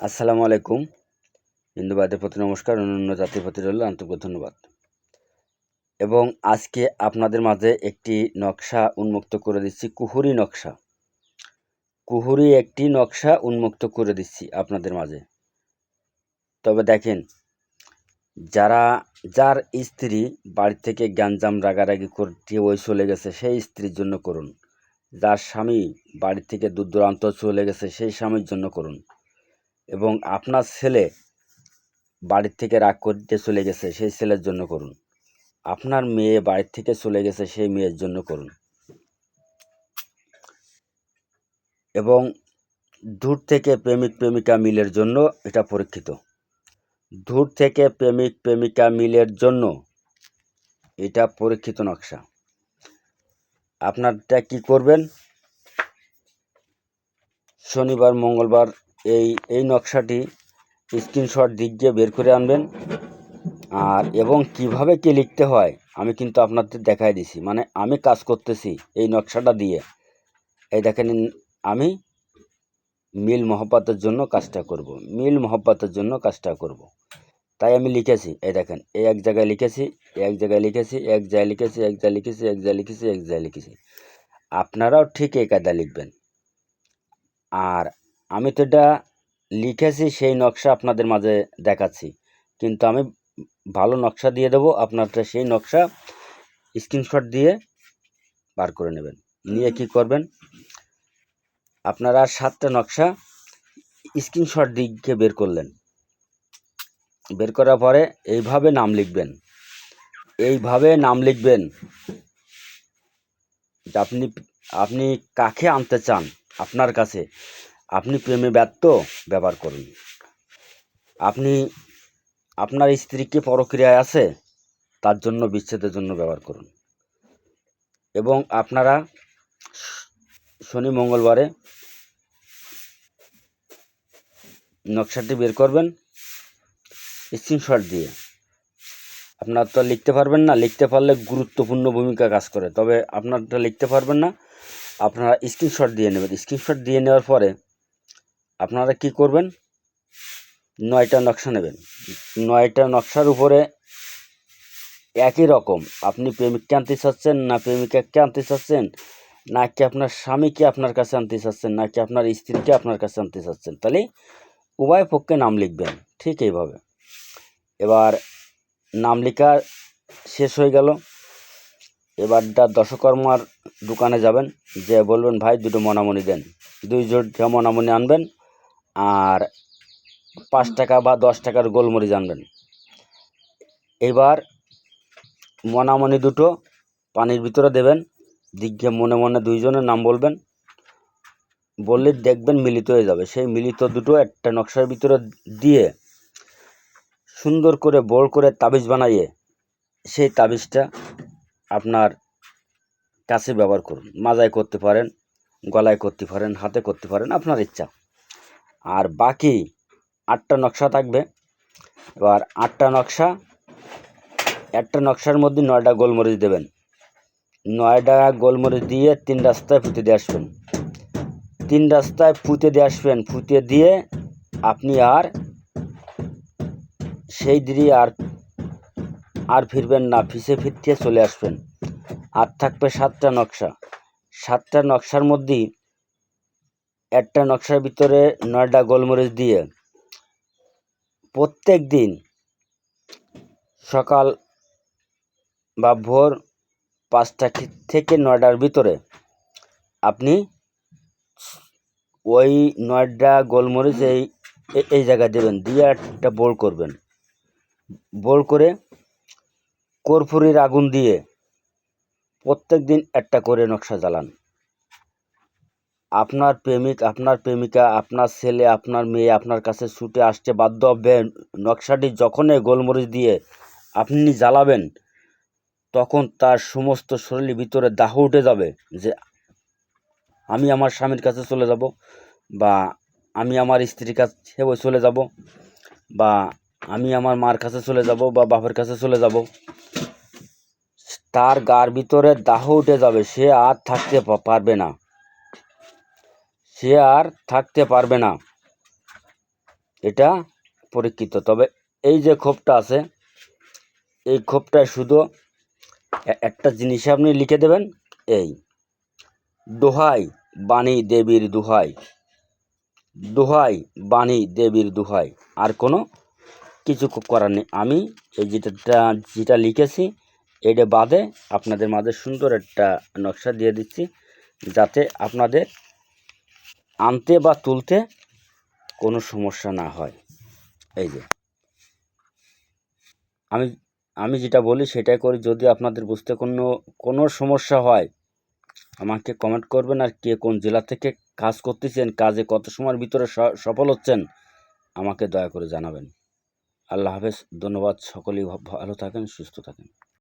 আসসালামু আলাইকুম। হিন্দুবাদের প্রতি নমস্কার অন্যান্য জাতির প্রতি রইল আন্তরিক ধন্যবাদ। এবং আজকে আপনাদের মাঝে একটি নকশা উন্মুক্ত করে দিচ্ছি, কুহুরি নকশা। কুহুরি একটি নকশা উন্মুক্ত করে দিচ্ছি আপনাদের মাঝে। তবে দেখেন, যারা, যার স্ত্রী বাড়ি থেকে গ্যাঞ্জাম রাগারাগি করতে ওই চলে গেছে, সেই স্ত্রীর জন্য করুন। যার স্বামী বাড়ি থেকে দূর দূরান্ত চলে গেছে, সেই স্বামীর জন্য করুন। এবং আপনার ছেলে বাড়ির থেকে রাগ করতে চলে গেছে, সেই ছেলের জন্য করুন। আপনার মেয়ে বাড়ির থেকে চলে গেছে, সেই মেয়ের জন্য করুন। এবং দূর থেকে প্রেমিক, প্রেমিকা মিলের জন্য এটা পরীক্ষিত। দূর থেকে প্রেমিক, প্রেমিকা মিলের জন্য এটা পরীক্ষিত নকশা। আপনারটা কি করবেন? শনিবার, মঙ্গলবার এই এই নকশাটি স্ক্রিনশট দিক দিয়ে বের করে আনবেন। আর, এবং কীভাবে কি লিখতে হয়, আমি কিন্তু আপনাদের দেখাই দিছি। মানে আমি কাজ করতেছি এই নকশাটা দিয়ে। এই দেখেন, আমি মিল মহব্বতের জন্য কাজটা করব। মিল মহব্বতের জন্য কাজটা করব। তাই আমি লিখেছি, এই দেখেন এই এক জায়গায় লিখেছি এক জায়গায় লিখেছি এক জায়গায় লিখেছি এক জায়গায় লিখেছি এক জায়গায় লিখেছি এক জায়গায় লিখেছি। আপনারাও ঠিক এই কায়দা লিখবেন। আর আমি তো এটা লিখেছি, সেই নকশা আপনাদের মাঝে দেখাচ্ছি। কিন্তু আমি ভালো নকশা দিয়ে দেবো, আপনারটা সেই নকশা স্ক্রিনশট দিয়ে বার করে নেবেন। নিয়ে কি করবেন? আপনারা সাতটা নকশা স্ক্রিনশট দিকে বের করলেন। বের করার পরে এইভাবে নাম লিখবেন। এইভাবে নাম লিখবেন আপনি আপনি কাকে আনতে চান আপনার কাছে? আপনি প্রেমে ব্যর্থ, ব্যবহার করুন। আপনি, আপনার স্ত্রীকে পরক্রিয়ায় আছে, তার জন্য, বিচ্ছেদের জন্য ব্যবহার করুন। এবং আপনারা শনি মঙ্গলবারে নকশাটি বের করবেন স্ক্রিনশট দিয়ে। আপনার তো লিখতে পারবেন না, লিখতে পারলে গুরুত্বপূর্ণ ভূমিকা কাজ করে। তবে আপনারটা লিখতে পারবেন না, আপনারা স্ক্রিনশট দিয়ে নেবেন। স্ক্রিনশট দিয়ে নেওয়ার পরে আপনারা কি করবেন? নয়টা নকশা নেবেন। নয়টা নকশার উপরে একই রকম। আপনি প্রেমিককে আনতে চাচ্ছেন, না প্রেমিকাকে আনতে চাচ্ছেন, নাকি আপনার স্বামীকে আপনার কাছে আনতে চাচ্ছেন, নাকি আপনার স্ত্রীকে আপনার কাছে আনতে চাচ্ছেন? তাহলে উভয় পক্ষে নাম লিখবেন, ঠিক এইভাবে। এবার নাম লেখা শেষ হয়ে গেল। এবার এবারটা দশকর্মার দোকানে যাবেন, যে বলবেন, ভাই, দুটো মনামনি দেন। দুই জোড়া মনামনি আনবেন আর পাঁচ টাকা বা দশ টাকার গোলমরিচ আনবেন। এবার মনামনি দুটো পানির ভিতরে দেবেন। দিগ্ঘে মনে মনে দুইজনের নাম বলবেন। বললে দেখবেন মিলিত হয়ে যাবে। সেই মিলিত দুটো একটা নকশার ভিতরে দিয়ে সুন্দর করে বড় করে তাবিজ বানাইয়ে সেই তাবিজটা আপনার কাছে ব্যবহার করুন। মাজায় করতে পারেন, গলায় করতে পারেন, হাতে করতে পারেন, আপনার ইচ্ছা। আর বাকি আটটা নকশা থাকবে। এবার আটটা নকশা, একটা নকশার মধ্যে নয়টা গোলমরিচ দেবেন। নয়টা গোলমরিচ দিয়ে তিন রাস্তায় ফুটে দিয়ে আসবেন। তিন রাস্তায় ফুটে দিয়ে আসবেন ফুটে দিয়ে আপনি আর সেই দিনই আর আর ফিরবেন না, ফিসে ফিরতে চলে আসবেন। আর থাকবে সাতটা নকশা। সাতটা নকশার মধ্যেই একটা নকশার ভিতরে নয়টা গোলমরিচ দিয়ে প্রত্যেক দিন সকাল বা ভোর পাঁচটা থেকে নয়টার ভিতরে আপনি ওই নয়টা গোলমরিচ এই এই জায়গায় দেবেন, দিয়ে একটা বোল করবেন। বোল করে কর্পূরের আগুন দিয়ে প্রত্যেক দিন একটা করে নকশা জ্বালান। আপনার প্রেমিক, আপনার প্রেমিকা, আপনার ছেলে, আপনার মেয়ে আপনার কাছে ছুটে আসতে বাধ্য হবে নকশাটি যখনই গোলমরিচ দিয়ে আপনি জ্বালাবেন, তখন তার সমস্ত শরীরের ভিতরে দাহ উঠে যাবে যে, আমি আমার স্বামীর কাছে চলে যাব বা আমি আমার স্ত্রীর কাছে চলে যাব বা আমি আমার মার কাছে চলে যাব বা বাপের কাছে চলে যাব। তার গার ভিতরে দাহ উঠে যাবে, সে আর থাকতে পারবে না। সে আর থাকতে পারবে না। এটা পরীক্ষিত। তবে এই যে ক্ষোভটা আছে, এই ক্ষোভটায় শুধু একটা জিনিস আপনি লিখে দেবেন, এই, দোহাই বাণী দেবীর দোহাই দোহাই বাণী দেবীর দোহাই, আর কোনো কিছু করার নেই। আমি এই যেটা যেটা লিখেছি এটা বাদে আপনাদের মাঝে সুন্দর একটা নকশা দিয়ে দিচ্ছি, যাতে আপনাদের আনতে বা তুলতে কোনো সমস্যা না হয়। এই যে। আমি আমি যেটা বলি সেটাই করি, যদি আপনাদের বুঝতে কোনো কোনো সমস্যা হয়, আমাকে কমেন্ট করবেন আর কে কোন জেলা থেকে কাজ করতেছেন, কাজে কত সময়ের ভিতরে সফল হচ্ছেন, আমাকে দয়া করে জানাবেন। আল্লাহ হাফেজ, ধন্যবাদ, সকলেই ভালো থাকেন, সুস্থ থাকেন।